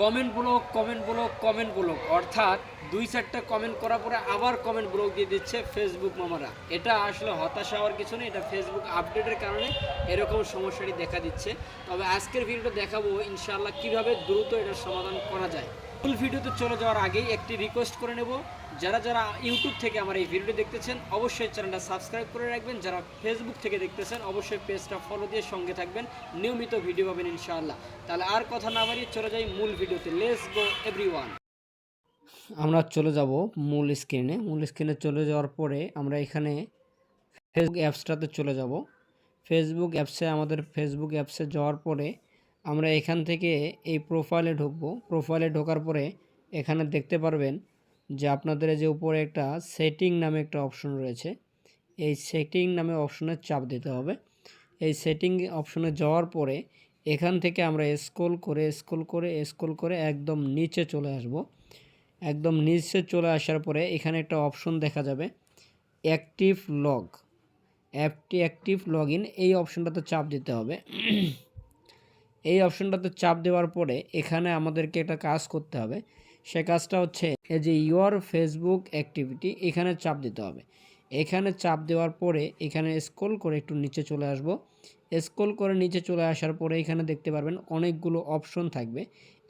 Comment block comment block comment block অর্থাৎ দুই চারটা কমেন্ট করার পরে আবার কমেন্ট ব্লক দিয়ে দিচ্ছে ফেসবুক মামারা। এটা আসলে হতাশা হওয়ার কিছু নেই, এটা ফেসবুক আপডেটের কারণে এরকম সমস্যাটি দেখা দিচ্ছে। তবে আজকের ভিডিওটা দেখাবো ইনশাআল্লাহ কীভাবে দ্রুত এটার সমাধান করা যায়। ফুল ভিডিওতে চলে যাওয়ার আগেই একটি রিকোয়েস্ট করে নেব। যারা যারা ইউটিউব থেকে আমার এই ভিডিওটি দেখতেছেন, অবশ্যই চ্যানেলটা সাবস্ক্রাইব করে রাখবেন। যারা ফেসবুক থেকে দেখতেছেন, অবশ্যই পেজটা ফলো দিয়ে সঙ্গে থাকবেন। নিয়মিত ভিডিও পাবেন ইনশাআল্লাহ। তাহলে আর কথা না বাড়িয়ে চলে যাই মূল ভিডিওতে লেস গো এভরিওয়ান আমরা চলে যাব মূল স্ক্রিনে মূল স্ক্রিনে চলে যাওয়ার পরে আমরা এখানে ফেসবুক অ্যাপসটাতে চলে যাব। ফেসবুক অ্যাপসে আমাদের ফেসবুক অ্যাপসে যাওয়ার পরে আমরা এখান থেকে এই প্রোফাইলে ঢুকবো। প্রোফাইলে ঢোকার পরে এখানে দেখতে পারবেন যে আপনাদের যে উপরে একটা সেটিং নামে একটা অপশন রয়েছে। এই সেটিং নামে অপশনে চাপ দিতে হবে। এই সেটিং অপশনে যাওয়ার পরে এখান থেকে আমরা স্ক্রল করে স্ক্রল করে স্ক্রল করে একদম নিচে চলে আসব। একদম নিচে চলে আসার পরে এখানে একটা অপশন দেখা যাবে অ্যাক্টিভ লগ অ্যাপটি অ্যাক্টিভ লগ ইন এই অপশনটাতে চাপ দিতে হবে। এই অপশনটাতে চাপ দেওয়ার পরে এখানে আমাদেরকে একটা কাজ করতে হবে। সে কাজটা হচ্ছে এই যে ইয়োর ফেসবুক অ্যাক্টিভিটি এখানে চাপ দিতে হবে। এখানে চাপ দেওয়ার পরে এখানে স্ক্রল করে একটু নিচে চলে আসব। স্ক্রল করে নিচে চলে আসার পরে এখানে দেখতে পারবেন অনেকগুলো অপশন থাকবে।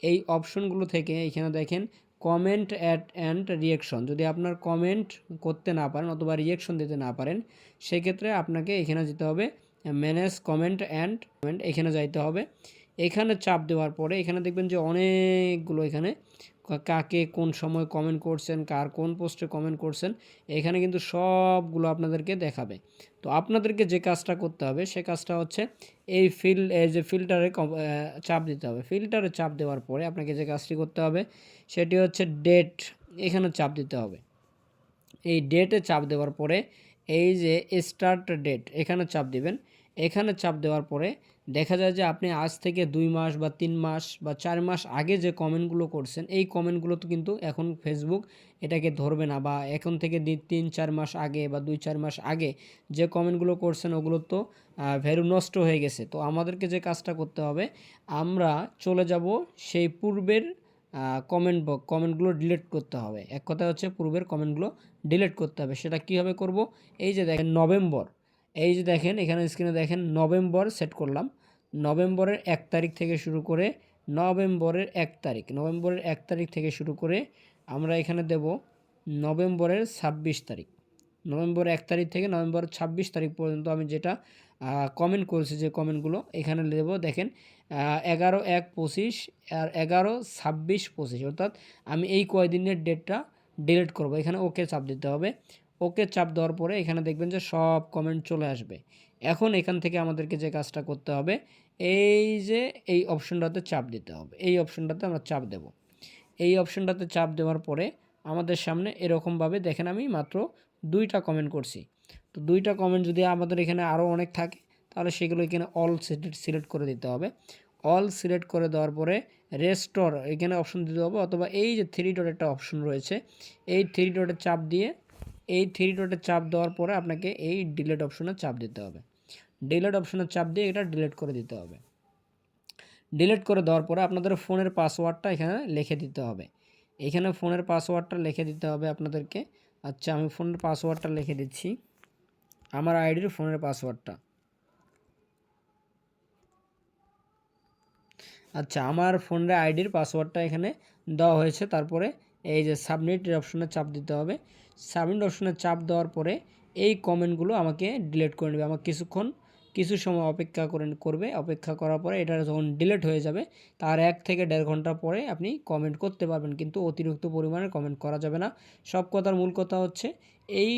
এই অপশনগুলো থেকে এখানে দেখেন কমেন্ট অ্যাট অ্যান্ড রিয়েকশন যদি আপনার কমেন্ট করতে না পারেন অথবা রিয়েকশন দিতে না পারেন, সেক্ষেত্রে আপনাকে এখানে যেতে হবে। ম্যানেজ কমেন্ট অ্যান্ড কমেন্ট এখানে যাইতে হবে। এখানে চাপ দেওয়ার পরে এখানে দেখবেন যে অনেকগুলো এখানে কাকে কোন সময় কমেন্ট করছেন, কার কোন পোস্টে কমেন্ট করছেন, এখানে কিন্তু সবগুলো আপনাদেরকে দেখাবে। তো আপনাদেরকে যে কাজটা করতে হবে সে কাজটা হচ্ছে এই ফিল যে ফিল্টারে চাপ দিতে হবে। ফিল্টারে চাপ দেওয়ার পরে আপনাকে যে কাজটি করতে হবে সেটি হচ্ছে ডেট এখানে চাপ দিতে হবে। এই ডেটে চাপ দেওয়ার পরে এই যে স্টার্ট ডেট এখানে চাপ দিবেন। এখানে চাপ দেওয়ার পরে দেখা যায় যে আপনি আজ থেকে দুই মাস বা তিন মাস বা চার মাস আগে যে কমেন্টগুলো করছেন, এই কমেন্টগুলো তো কিন্তু এখন ফেসবুক এটাকে ধরবে না বা এখন থেকে তিন, চার মাস আগে বা দুই, চার মাস আগে যে কমেন্টগুলো করছেন ওগুলো তো ভ্যালু নষ্ট হয়ে গেছে। তো আমাদেরকে যে কাজটা করতে হবে, আমরা চলে যাব সেই পূর্বের কমেন্ট বক্স কমেন্টগুলো ডিলিট করতে হবে। এক কথা হচ্ছে পূর্বের কমেন্টগুলো ডিলিট করতে হবে। সেটা কীভাবে করব? এই যে দেখেন, নভেম্বর। এই যে দেখেন, এখানে স্ক্রিনে দেখেন নভেম্বর সেট করলাম। নভেম্বরের এক তারিখ থেকে শুরু করে নভেম্বরের এক তারিখ। নভেম্বরের এক তারিখ থেকে শুরু করে আমরা এখানে দেব নভেম্বরের ছাব্বিশ তারিখ। নভেম্বর এক তারিখ থেকে নভেম্বর ছাব্বিশ তারিখ পর্যন্ত আমি যেটা কমেন্ট করেছি যে কমেন্টগুলো এখানে দেব, দেখেন এগারো এক পঁচিশ আর এগারো ছাব্বিশ পঁচিশ। অর্থাৎ আমি এই কয়দিনের ডেটটা ডিলিট করব। এখানে ওকে চাপ দিতে হবে। ওকে চাপ দেওয়ার পরে এখানে দেখবেন যে সব কমেন্ট চলে আসবে। এখন এখান থেকে আমাদেরকে যে কাজটা করতে হবে, এই যে এই অপশনটাতে চাপ দিতে হবে। এই অপশনটাতে আমরা চাপ দেব। এই অপশনটাতে চাপ দেওয়ার পরে আমাদের সামনে এরকমভাবে দেখেন আমি মাত্র দুইটা কমেন্ট করছি। তো দুইটা কমেন্ট যদি আমাদের এখানে আরও অনেক থাকে, তাহলে সেগুলো এখানে অল সিলেক্ট সিলেক্ট করে দিতে হবে। অল সিলেক্ট করে দেওয়ার পরে রেস্টোর এখানে অপশন দিতে হবে, অথবা এই যে থ্রি ডট একটা অপশন রয়েছে, এই থ্রি ডটের চাপ দিয়ে এই থ্রি ডটে চাপ দেওয়ার পরে আপনাকে এই ডিলেট অপশনে চাপ দিতে হবে। ডিলেট অপশনে চাপ দিয়ে এটা ডিলেট করে দিতে হবে। ডিলেট করে দেওয়ার পরে আপনাদের ফোনের পাসওয়ার্ডটা এখানে লিখে দিতে হবে। এখানে ফোনের পাসওয়ার্ডটা লিখে দিতে হবে আপনাদেরকে। আচ্ছা আমি ফোনের পাসওয়ার্ডটা লিখে দিচ্ছি। আমার আইডির ফোনের পাসওয়ার্ডটা আচ্ছা আমার ফোনের আইডির পাসওয়ার্ডটা এখানে দেওয়া হয়েছে। তারপরে এই যে সাবমিট অপশনে চাপ দিতে হবে। সাবমিট অপশনে চাপ দেওয়ার পরে এই কমেন্টগুলো আমাকে ডিলিট করে নেবে। আমাকে কিছুক্ষণ, কিছু সময় অপেক্ষা করে করবে। অপেক্ষা করার পরে এটা যখন ডিলিট হয়ে যাবে, তার এক থেকে দেড় ঘণ্টা পরে আপনি কমেন্ট করতে পারবেন। কিন্তু অতিরিক্ত পরিমাণে কমেন্ট করা যাবে না। সব কথার মূল কথা হচ্ছে, এই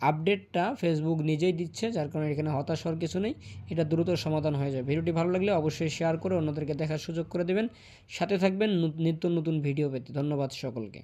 আপডেটটা ফেসবুক নিজেই দিচ্ছে, যার কারণে এখানে হতাশ হওয়ার কিছু নেই। এটা দ্রুত সমাধান হয়ে যাবে। ভিডিওটি ভালো লাগলে অবশ্যই শেয়ার করে অন্যদেরকে দেখার সুযোগ করে দেবেন। সাথে থাকবেন নিত্য নতুন ভিডিও পেতে। ধন্যবাদ সকলকে।